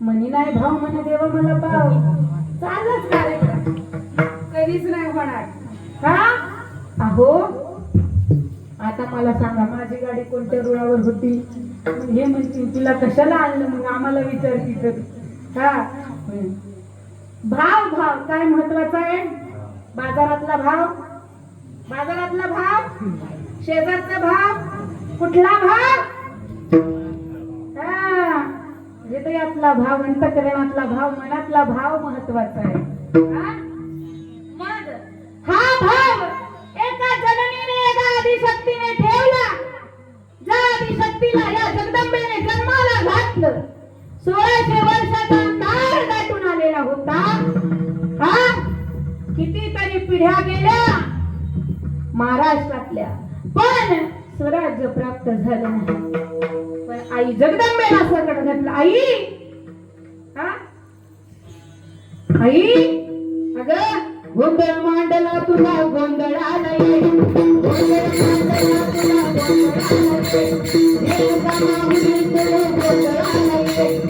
म्हणे नाही भाव म्हण देव मला भाव चालच कार्यक्रम. कधीच नाही होणार. का अहो आता मला सांगा माझी गाडी कोणत्या रुळावर होती? हे म्हणतील तुला कशाला आणलं? मग आम्हाला विचारती तर हा भाव भाव काय महत्त्वाचा आहे? बाजारातला भाव? बाजारातला भाव? शेजारचा भाव? कुठला भाव? हा हृदयातला भाव अंतकरणातला भाव मनातला भाव महत्त्वाचा आहे. दाटून आलेला होता. हा? कितीतरी पिढ्या गेल्या. महाराष्ट्रातल्या पण स्वराज्य प्राप्त झालं नाही. पण आई जगदंबेला सकट घातलं. आई? हा? आई? अग गोंधळ मांडला तुला गोंधळाला ये गोंधळ मांडला तुला गोंधळाला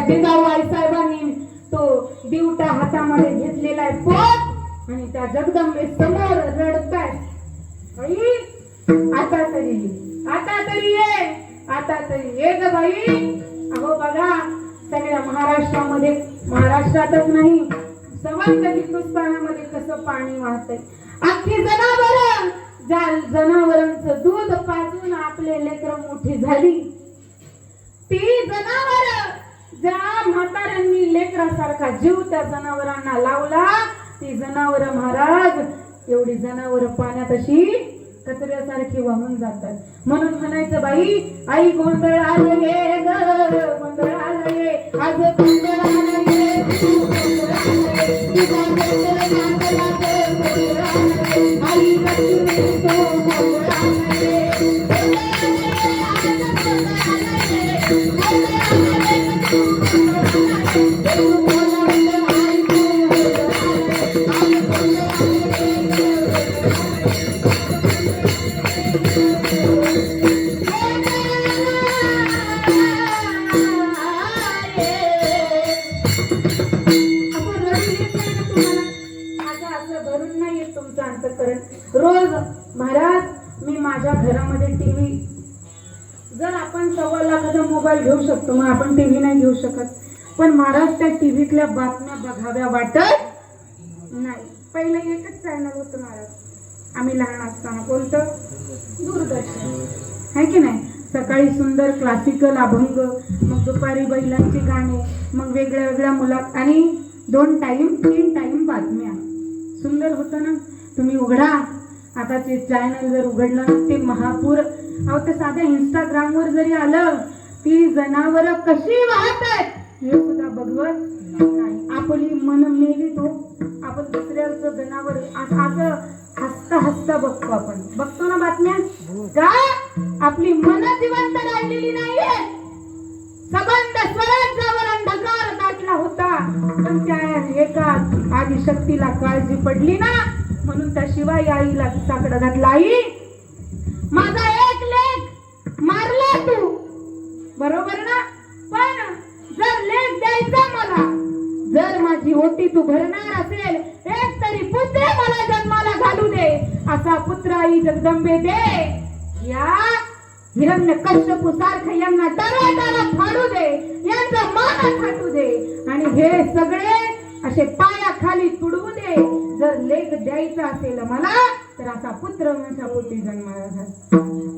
साहेबांनी तो दिवटा हातामध्ये घेतलेला आहे. पोट आणि त्या जगदंबे समोर रडताय आता तरी आता तरी ये आता तरी ये ग बाई. अहो बघा सगळ्या महाराष्ट्रामध्ये महाराष्ट्रातच नाही समस्त हिंदुस्थानामध्ये कसं पाणी वाहतंय. अख्खी जनावर ज्या जनावरांचं दूध पाजून आपले लेकर मोठी झाली. ती जनावर ज्या म्हाताऱ्यांनी लेकरासारखा जीव त्या जनावरांना लावला ती जनावर महाराज एवढी जनावर पाण्यात अशी कचऱ्यासारखे वाहून जातात. म्हणून म्हणायचं बाई आई गोंधळ आलं गे गोंधळ आलं ये. आज गोंधळ आलं ये. गोंधळ आलं ये. तुझा आई माझ्या घरामध्ये टीव्ही. जर आपण सव्वा लाखाचा मोबाईल घेऊ शकतो मग आपण टीव्ही नाही घेऊ शकत. पण महाराज त्या टीव्हीतल्या बातम्या बघाव्या वाटत नाही. पहिलं एकच चॅनल होतं महाराज आम्ही लहान असताना कोणतं? दूरदर्शन. आहे की नाही? सकाळी सुंदर क्लासिकल अभंग मग दुपारी बैलांची गाणे मग वेगळ्या वेगळ्या मुलात आणि दोन टाईम तीन टाईम बातम्या. सुंदर होतं ना? तुम्ही उघडा. आता ते चॅनल जर उघडलं ना ते महापूर. अहो ते साध्या इंस्टाग्रामवर जरी आलं ती जनावर कशी वाहतात हे सुद्धा बघवत नाही. आपली मन मेली तो. आपण दुसऱ्याचं जनावर असं हसता हसता बघतो आपण. बघतो ना बातम्या? का आपली मन जिवंत राहिलेली नाहीये. सबंध स्वराज्यावर अंधकार दाटला होता. पण त्या एका आदिशक्तीला काळजी पडली ना. म्हणून त्या शिवाई आईला साकडं घातला आई माझा एक लेख मारला तू. बरोबर ना? पण जर लेख द्यायचा मला जर माझी ओटी तू भरणार असेल एक तरी पुत्र मला जन्माला घालू दे. असा पुत्र आई जगदंबे दे. या हिरण्य कश्यपू सारखं यांना दरवाजाला फाडू दे यांचा मान थाटू दे. आणि हे सगळे असे पायाखाली तुडवू दे जर लेख द्यायचा असेल मला तर असा पुत्र माझ्या पोटी जन्माला झाला.